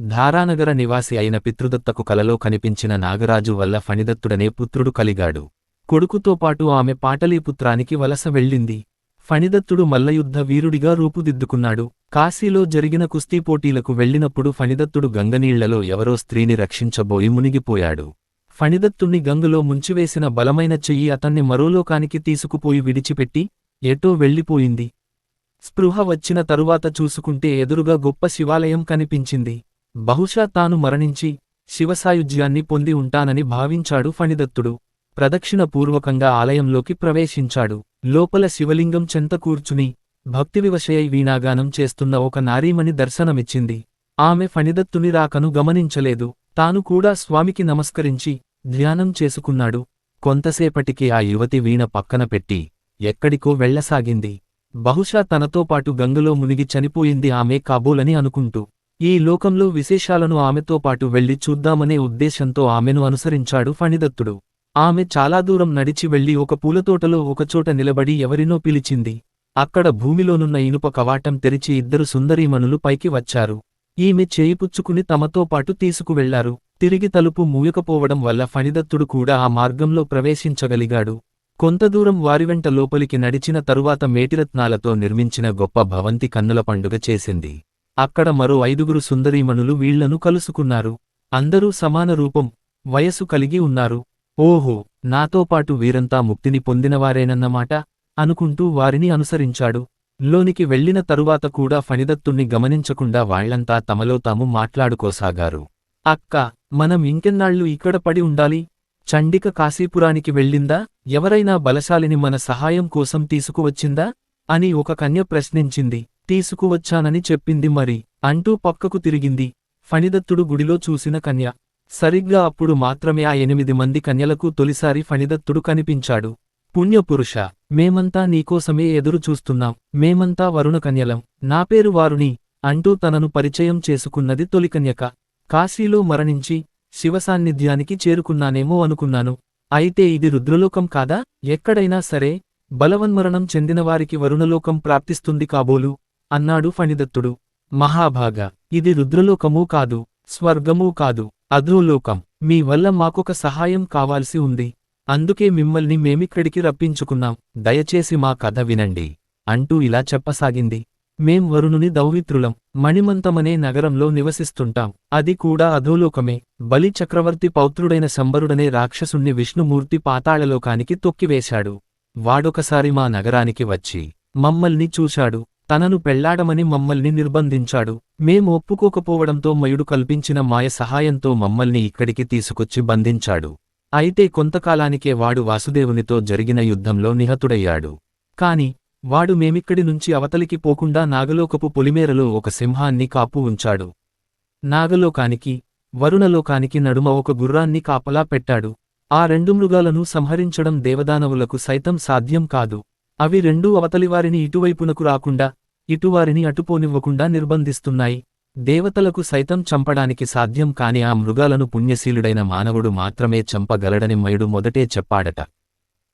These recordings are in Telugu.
ధారానగర నివాసి అయిన పితృదత్తకు కలలో కనిపించిన నాగరాజు వల్ల ఫణిదత్తుడనే పుత్రుడు కలిగాడు. కొడుకుతో పాటు ఆమె పాటలీపుత్రానికి వలస వెళ్ళింది. ఫణిదత్తుడు మల్లయుద్ధ వీరుడిగా రూపుదిద్దుకున్నాడు. కాశీలో జరిగిన కుస్తీ పోటీలకు వెళ్ళినప్పుడు ఫణిదత్తుడు గంగనీళ్ళలో ఎవరో స్త్రీని రక్షించబోయి మునిగిపోయాడు. ఫణిదత్తుణ్ణి గంగలో ముంచివేసిన బలమైన చెయ్యి అతన్ని మరోలోకానికి తీసుకుపోయి విడిచిపెట్టి ఎటో వెళ్ళిపోయింది. స్పృహ వచ్చిన తరువాత చూసుకుంటే ఎదురుగా గొప్ప శివాలయం కనిపించింది. బహుశా తాను మరణించి శివసాయుజ్యాన్ని పొంది ఉంటానని భావించాడు ఫణిదత్తుడు. ప్రదక్షిణపూర్వకంగా ఆలయంలోకి ప్రవేశించాడు. లోపల శివలింగం చెంత కూర్చుని భక్తివివశయై వీణాగానం చేస్తున్న ఒక నారీమణి దర్శనమిచ్చింది. ఆమె ఫణిదత్తుని రాకను గమనించలేదు. తాను కూడా స్వామికి నమస్కరించి ధ్యానం చేసుకున్నాడు. కొంతసేపటికి ఆ యువతి వీణ పక్కన పెట్టి ఎక్కడికో వెళ్ళసాగింది బహుశా తనతో పాటు గంగలో మునిగి చనిపోయింది ఆమె కాబోలని అనుకుంటూ. ఈ లోకంలో విశేషాలను ఆమెతో పాటు వెళ్ళి చూద్దామనే ఉద్దేశంతో ఆమెను అనుసరించాడు ఫణిదత్తుడు. ఆమె చాలా దూరం నడిచి వెళ్ళి ఒక పూలతోటలో ఒకచోట నిలబడి ఎవరినో పిలిచింది. అక్కడ భూమిలోనున్న ఇనుప కవాటం తెరిచి ఇద్దరు సుందరీమణులు పైకి వచ్చారు. ఈమె చేయిపుచ్చుకుని తమతో పాటు తీసుకువెళ్ళారు. తిరిగి తలుపు మూయకపోవడం వల్ల ఫణిదత్తుడు కూడా ఆ మార్గంలో ప్రవేశించగలిగాడు. కొంత దూరం వారివెంట లోపలికి నడిచిన తరువాత మేటిరత్నాలతో నిర్మించిన గొప్ప భవంతి కన్నుల పండుగ చేసింది. అక్కడ మరో ఐదుగురు సుందరీమణులు వీళ్ళను కలుసుకున్నారు. అందరూ సమాన రూపం వయసు కలిగి ఉన్నారు. ఓహో నాతో పాటు వీరంతా ముక్తిని పొందినవారేనన్నమాట? అనుకుంటూ వారిని అనుసరించాడు. లోనికి వెళ్ళిన తరువాత కూడా ఫణిదత్తుణ్ణి గమనించకుండా వాళ్ళంతా తమలో తాము మాట్లాడుకోసాగారు. అక్క మనం ఇంకెన్నాళ్ళు ఇక్కడ పడి ఉండాలి? చండిక కాశీపురానికి వెళ్ళిందా? ఎవరైనా బలశాలిని మన సహాయం కోసం తీసుకువచ్చిందా? అని ఒక కన్య ప్రశ్నించింది. తీసుకువచ్చానని చెప్పింది మరి. అంటూ పక్కకు తిరిగింది. ఫణిదత్తుడు గుడిలో చూసిన కన్య. సరిగ్గా అప్పుడు మాత్రమే ఆ ఎనిమిది మంది కన్యలకు తొలిసారి ఫణిదత్తుడు కనిపించాడు. పుణ్యపురుష మేమంతా నీకోసమే ఎదురు చూస్తున్నాం. మేమంతా వరుణ కన్యలం. నా పేరు వారుని అంటూ తనను పరిచయం చేసుకున్నది తొలికన్యక కాశీలో మరణించి శివసాన్నిధ్యానికి చేరుకున్నానేమో అనుకున్నాను. అయితే ఇది రుద్రలోకం కాదా? ఎక్కడైనా సరే బలవన్మరణం చెందినవారికి వరుణలోకం ప్రాప్తిస్తుంది కాబోలు. అన్నాడు ఫణిదత్తుడు. మహాభాగ. ఇది రుద్రలోకమూ కాదు స్వర్గమూ కాదు అధోలోకం. మీ వల్ల మాకొక సహాయం కావాల్సి ఉంది. అందుకే మిమ్మల్ని మేమిక్కడికి రప్పించుకున్నాం. దయచేసి మా కథ వినండి. అంటూ ఇలా చెప్పసాగింది. మేం వరుణుని దౌవిత్రులం మణిమంతమనే నగరంలో నివసిస్తుంటాం. అది కూడా అధోలోకమే. బలి చక్రవర్తి పౌత్రుడైన శంబరుడనే రాక్షసుణ్ణి విష్ణుమూర్తి పాతాళలోకానికి తొక్కివేశాడు. వాడొకసారి మా నగరానికి వచ్చి మమ్మల్ని చూశాడు. తనను పెళ్ళాడమని మమ్మల్ని నిర్బంధించాడు. మేం ఒప్పుకోకపోవడంతో మయుడు కల్పించిన మాయ సహాయంతో మమ్మల్ని ఇక్కడికి తీసుకొచ్చి బంధించాడు. అయితే కొంతకాలానికే వాడు వాసుదేవునితో జరిగిన యుద్ధంలో నిహతుడయ్యాడు. కాని వాడు మేమిక్కడి నుంచి అవతలికి పోకుండా నాగలోకపు పొలిమేరలో ఒక సింహాన్ని కాపు ఉంచాడు. నాగలోకానికి వరుణలోకానికి నడుమ ఒక గుర్రాన్ని కాపలా పెట్టాడు. ఆ రెండు మృగాలను సంహరించడం దేవదానవులకు సైతం సాధ్యం కాదు. అవి రెండూ అవతలివారిని ఇటువైపునకు రాకుండా ఇటువారిని అటుపోనివ్వకుండా నిర్బంధిస్తున్నాయి. దేవతలకు సైతం చంపడానికి సాధ్యం కాని ఆ మృగాలను పుణ్యశీలుడైన మానవుడు మాత్రమే చంపగలడని మయుడు మొదటే చెప్పాడట.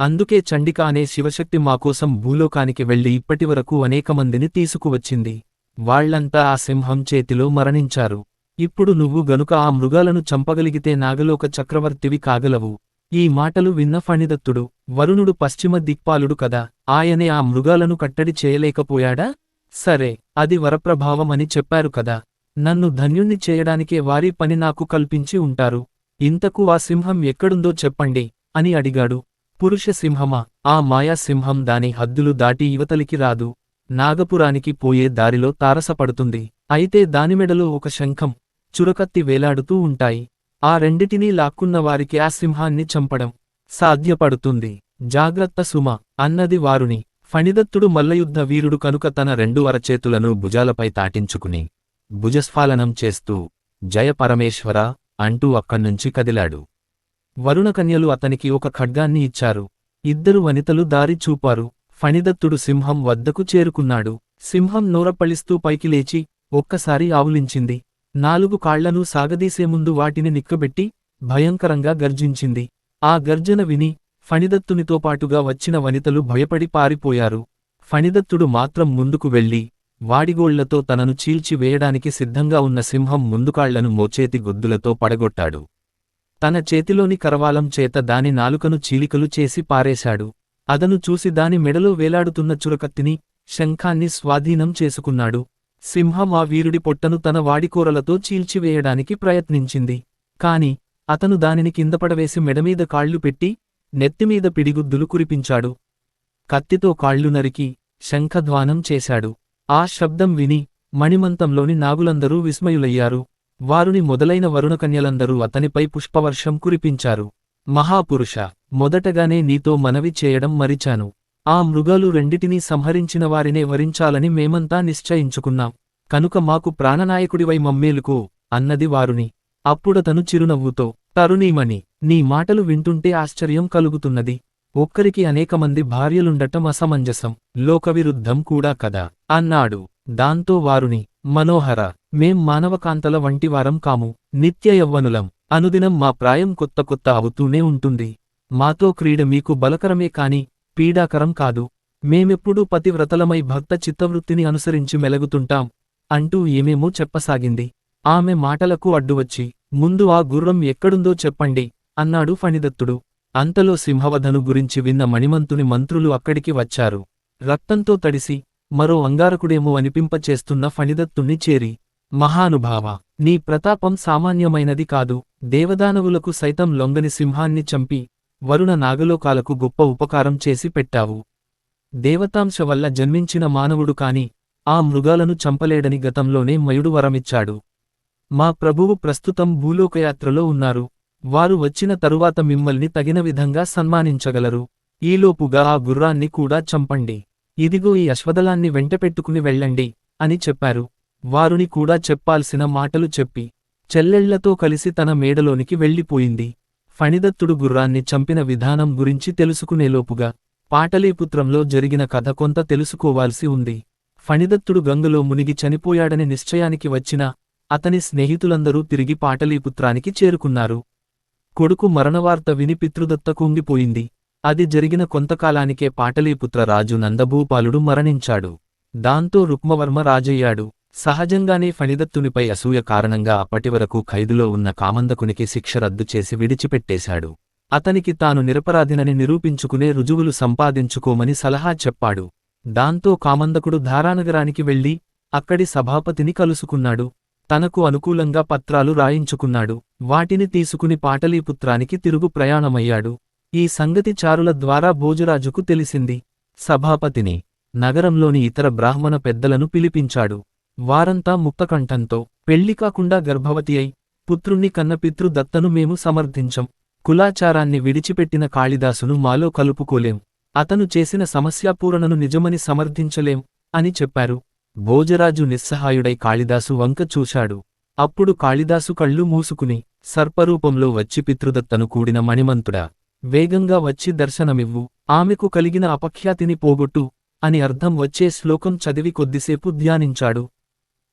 అందుకే చండిక అనే శివశక్తి మాకోసం భూలోకానికి వెళ్ళి ఇప్పటివరకు అనేకమందిని తీసుకువచ్చింది. వాళ్ళంతా ఆ సింహం చేతిలో మరణించారు. ఇప్పుడు నువ్వు గనుక ఆ మృగాలను చంపగలిగితే నాగలోక చక్రవర్తివి కాగలవు. ఈ మాటలు విన్న ఫణిదత్తుడు వరుణుడు పశ్చిమ దిక్పాలుడు కదా ఆయనే ఆ మృగాలను కట్టడి చేయలేకపోయాడా? సరే అది వరప్రభావమని చెప్పారు కదా నన్ను ధన్యుణ్ణి చేయడానికే వారి పని నాకు కల్పించి ఉంటారు. ఇంతకు ఆ సింహం ఎక్కడుందో చెప్పండి అని అడిగాడు. పురుష సింహమా? ఆ మాయా సింహం దాని హద్దులు దాటి యువతలికి రాదు. నాగపురానికి పోయే దారిలో తారసపడుతుంది. అయితే దానిమెడలో ఒక శంఖం చురకత్తి వేలాడుతూ ఉంటాయి. ఆ రెండిటినీ లాక్కున్న వారికి ఆ సింహాన్ని చంపడం సాధ్యపడుతుంది. జాగ్రత్త సుమ అన్నది వారుని ఫణిదత్తుడు మల్లయుద్ధ వీరుడు కనుక తన రెండు అరచేతులను భుజాలపై తాటించుకుని భుజస్ఫాలనం చేస్తూ జయపరమేశ్వర అంటూ అక్కడ్నుంచి కదిలాడు. వరుణకన్యలు అతనికి ఒక ఖడ్గాన్ని ఇచ్చారు. ఇద్దరు వనితలు దారి చూపారు. ఫణిదత్తుడు సింహం వద్దకు చేరుకున్నాడు. సింహం నోరపళిస్తూ పైకి లేచి ఒక్కసారి ఆవులించింది. నాలుగు కాళ్ళను సాగదీసే ముందు వాటిని నిక్కబెట్టి భయంకరంగా గర్జించింది. ఆ గర్జన విని ఫణిదత్తునితో పాటుగా వచ్చిన వనితలు భయపడి పారిపోయారు. ఫణిదత్తుడు మాత్రం ముందుకు వెళ్ళి వాడిగోళ్ళతో తనను చీల్చి వేయడానికి సిద్ధంగా ఉన్న సింహం ముందుకాళ్ళను మోచేతి గొద్దులతో పడగొట్టాడు. తన చేతిలోని కరవాలం చేత దాని నాలుకను చీలికలు చేసి పారేశాడు. అదను చూసి దాని మెడలో వేలాడుతున్న చురకత్తిని శంఖాన్ని స్వాధీనం చేసుకున్నాడు. సింహం ఆ వీరుడి పొట్టను తన వాడికూరలతో చీల్చివేయడానికి ప్రయత్నించింది. కాని అతను దానిని కిందపడవేసి మెడమీద కాళ్ళు పెట్టి నెత్తిమీద పిడిగుద్దులు కురిపించాడు. కత్తితో కాళ్ళు నరికి శంఖధ్వానం చేశాడు. ఆ శబ్దం విని మణిమంతంలోని నాగులందరూ విస్మయులయ్యారు. వారుని మొదలైన వరుణకన్యలందరూ అతనిపై పుష్పవర్షం కురిపించారు. మహాపురుష మొదటగానే నీతో మనవి చేయడం మరిచాను. ఆ మృగాలు రెండిటినీ సంహరించిన వారినే వరించాలని మేమంతా నిశ్చయించుకున్నాం. కనుక మాకు ప్రాణనాయకుడివై మమ్మేలుకు అన్నది వారుని. అప్పుడతను చిరునవ్వుతో తరుణీమణి నీ మాటలు వింటుంటే ఆశ్చర్యం కలుగుతున్నది. ఒక్కరికి అనేకమంది భార్యలుండటం అసమంజసం లోకవిరుద్ధం కూడా కదా అన్నాడు. దాంతో వారుని మనోహర మేం మానవకాంతల వంటివారం కాము నిత్య యవ్వనులం అనుదినం మా ప్రాయం కొత్త కొత్త అవుతూనే ఉంటుంది. మాతో క్రీడ మీకు బలకరమే కాని పీడాకరం కాదు. మేమెప్పుడూ పతివ్రతలమై భక్త చిత్తవృత్తిని అనుసరించి మెలగుతుంటాం అంటూ ఏమేమో చెప్పసాగింది. ఆమె మాటలకు అడ్డువచ్చి ముందు ఆ గుర్రం ఎక్కడుందో చెప్పండి అన్నాడు ఫణిదత్తుడు. అంతలో సింహవధను గురించి విన్న మణిమంతుని మంత్రులు అక్కడికి వచ్చారు. రక్తంతో తడిసి మరో అంగారకుడేమో అనిపింపచేస్తున్న ఫణిదత్తుణ్ణి చేరి మహానుభావ నీ ప్రతాపం సామాన్యమైనది కాదు. దేవదానవులకు సైతం లొంగని సింహాన్ని చంపి వరుణ నాగలోకాలకు గొప్ప ఉపకారం చేసి పెట్టావు. దేవతాంశ వల్ల జన్మించిన మానవుడు కాని ఆ మృగాలను చంపలేడని గతంలోనే మయుడు వరమిచ్చాడు. మా ప్రభువు ప్రస్తుతం భూలోకయాత్రలో ఉన్నారు. వారు వచ్చిన తరువాత మిమ్మల్ని తగిన విధంగా సన్మానించగలరు. ఈలోపుగా ఆ గుర్రాన్ని కూడా చంపండి. ఇదిగో ఈ అశ్వదలాన్ని వెంటపెట్టుకుని వెళ్ళండి అని చెప్పారు. వారుని కూడా చెప్పాల్సిన మాటలు చెప్పి చెల్లెళ్ళతో కలిసి తన మేడలోనికి వెళ్ళిపోయింది. ఫణిదత్తుడు గుర్రాన్ని చంపిన విధానం గురించి తెలుసుకునేలోపుగా పాటలీపుత్రంలో జరిగిన కథ కొంత తెలుసుకోవాల్సి ఉంది. ఫణిదత్తుడు గంగలో మునిగి చనిపోయాడని నిశ్చయానికి వచ్చినా అతని స్నేహితులందరూ తిరిగి పాటలీపుత్రానికి చేరుకున్నారు. కొడుకు మరణవార్త విని పితృదత్త కుంగిపోయింది. అది జరిగిన కొంతకాలానికే పాటలీపుత్ర రాజు నందభూపాలుడు మరణించాడు. దాంతో రుక్మవర్మ రాజయ్యాడు. సహజంగానే ఫణిదత్తునిపై అసూయ కారణంగా అప్పటివరకు ఖైదులో ఉన్న కామందకునికి శిక్ష రద్దు చేసి విడిచిపెట్టేశాడు. అతనికి తాను నిరపరాధినని నిరూపించుకునే రుజువులు సంపాదించుకోమని సలహా చెప్పాడు. దాంతో కామందకుడు ధారానగరానికి వెళ్ళి అక్కడి సభాపతిని కలుసుకున్నాడు. తనకు అనుకూలంగా పత్రాలు రాయించుకున్నాడు. వాటిని తీసుకుని పాటలీపుత్రానికి తిరుగు ప్రయాణమయ్యాడు. ఈ సంగతి చారుల ద్వారా భోజరాజుకు తెలిసింది. సభాపతిని నగరంలోని ఇతర బ్రాహ్మణ పెద్దలను పిలిపించాడు. వారంతా ముక్తకంఠంతో పెళ్ళి కాకుండా గర్భవతి అయి పుత్రుణ్ణి కన్న పితృదత్తను మేము సమర్థించం. కులాచారాన్ని విడిచిపెట్టిన కాళిదాసును మాలో కలుపుకోలేం. అతను చేసిన సమస్యాపూరణను నిజమని సమర్థించలేం అని చెప్పారు. భోజరాజు నిస్సహాయుడై కాళిదాసు వంక చూశాడు. అప్పుడు కాళిదాసు కళ్ళు మూసుకుని సర్పరూపంలో వచ్చి పితృదత్తను కూడిన మణిమంతుడా వేగంగా వచ్చి దర్శనమివ్వు. ఆమెకు కలిగిన అపఖ్యాతిని పోగొట్టు అని అర్థం వచ్చే శ్లోకం చదివి కొద్దిసేపు ధ్యానించాడు.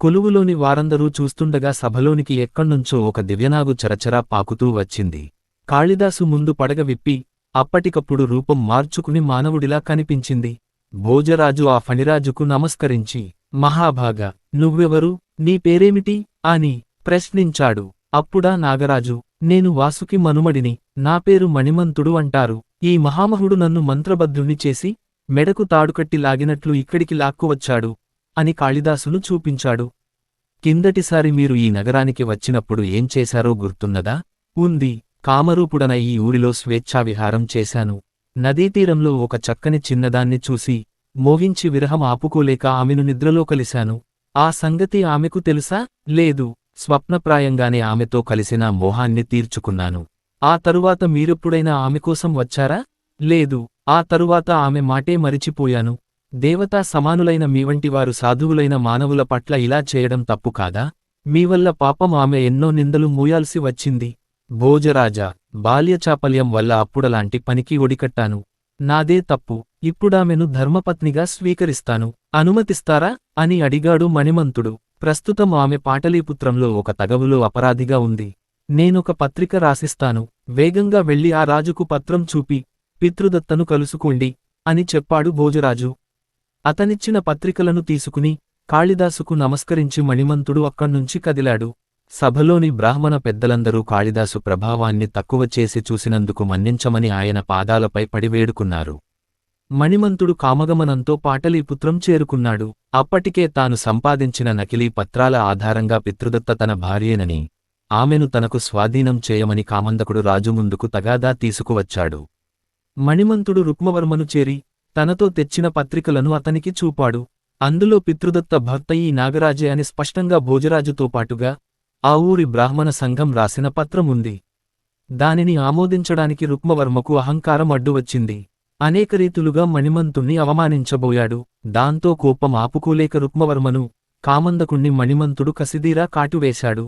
కొలువులోని వారందరూ చూస్తుండగా సభలోనికి ఎక్కడ్నుంచో ఒక దివ్యనాగు చరచరా పాకుతూ వచ్చింది. కాళిదాసు ముందు పడగ విప్పి అప్పటికప్పుడు రూపం మార్చుకుని మానవుడిలా కనిపించింది. భోజరాజు ఆ ఫణిరాజుకు నమస్కరించి మహాభాగ నువ్వెవరు? నీ పేరేమిటి అని ప్రశ్నించాడు. అప్పుడా నాగరాజు నేను వాసుకి మనుమడిని నా పేరు మణిమంతుడు అంటారు. ఈ మహామహుడు నన్ను మంత్రబద్ధుణ్ణి చేసి మెడకు తాడుకట్టి లాగినట్లు ఇక్కడికి లాక్కువచ్చాడు. అని కాళిదాసును చూపించాడు. కిందటిసారి మీరు ఈ నగరానికి వచ్చినప్పుడు ఏం చేశారో గుర్తున్నదా? ఉంది. కామరూపుడన ఈ ఊరిలో స్వేచ్ఛావిహారం చేశాను. నదీతీరంలో ఒక చక్కని చిన్నదాన్ని చూసి మోగించి విరహం ఆపుకోలేక ఆమెను నిద్రలో కలిశాను. ఆ సంగతి ఆమెకు తెలుసా? లేదు. స్వప్నప్రాయంగానే ఆమెతో కలిసిన మోహాన్ని తీర్చుకున్నాను. ఆ తరువాత మీరెప్పుడైనా ఆమె కోసం వచ్చారా? లేదు. ఆ తరువాత ఆమె మాటే మరిచిపోయాను. దేవతా సమానులైన మీవంటివారు సాధువులైన మానవుల పట్ల ఇలా చేయడం తప్పు కాదా? మీ వల్ల పాపం ఆమె ఎన్నో నిందలు మూయాల్సి వచ్చింది. భోజరాజా బాల్యచాపల్యం వల్ల అప్పుడలాంటి పనికి ఒడికట్టాను. నాదే తప్పు. ఇప్పుడామెను ధర్మపత్నిగా స్వీకరిస్తాను. అనుమతిస్తారా? అని అడిగాడు మణిమంతుడు. ప్రస్తుతం ఆమె పాటలీపుత్రంలో ఒక తగవులో అపరాధిగా ఉంది. నేనొక పత్రిక రాసిస్తాను. వేగంగా వెళ్ళి ఆ రాజుకు పత్రం చూపి పితృదత్తను కలుసుకోండి అని చెప్పాడు భోజరాజు. అతనిచ్చిన పత్రికలను తీసుకుని కాళిదాసుకు నమస్కరించి మణిమంతుడు అక్కడ్నుంచి కదిలాడు. సభలోని బ్రాహ్మణ పెద్దలందరూ కాళిదాసు ప్రభావాన్ని తక్కువ చేసి చూసినందుకు మన్నించమని ఆయన పాదాలపై పడివేడుకున్నారు మణిమంతుడు కామగమనంతో పాటలీపుత్రం చేరుకున్నాడు. అప్పటికే తాను సంపాదించిన నకిలీ పత్రాల ఆధారంగా పితృదత్త తన భార్యేనని ఆమెను తనకు స్వాధీనం చేయమని కామందకుడు రాజు ముందుకు తగాదా తీసుకువచ్చాడు. మణిమంతుడు రుక్మవర్మను చేరి తనతో తెచ్చిన పత్రికలను అతనికి చూపాడు. అందులో పితృదత్త భర్త ఈ నాగరాజే అని స్పష్టంగా భోజరాజుతో పాటుగా ఆ ఊరి బ్రాహ్మణ సంఘం రాసిన పత్రముంది దానిని ఆమోదించడానికి రుక్మవర్మకు అహంకారం అడ్డువచ్చింది అనేక రీతులుగా మణిమంతుణ్ణి అవమానించబోయాడు. దాంతో కోపం ఆపుకోలేక రుక్మవర్మను కామందకుణ్ణి మణిమంతుడు కసిదీరా కాటువేశాడు.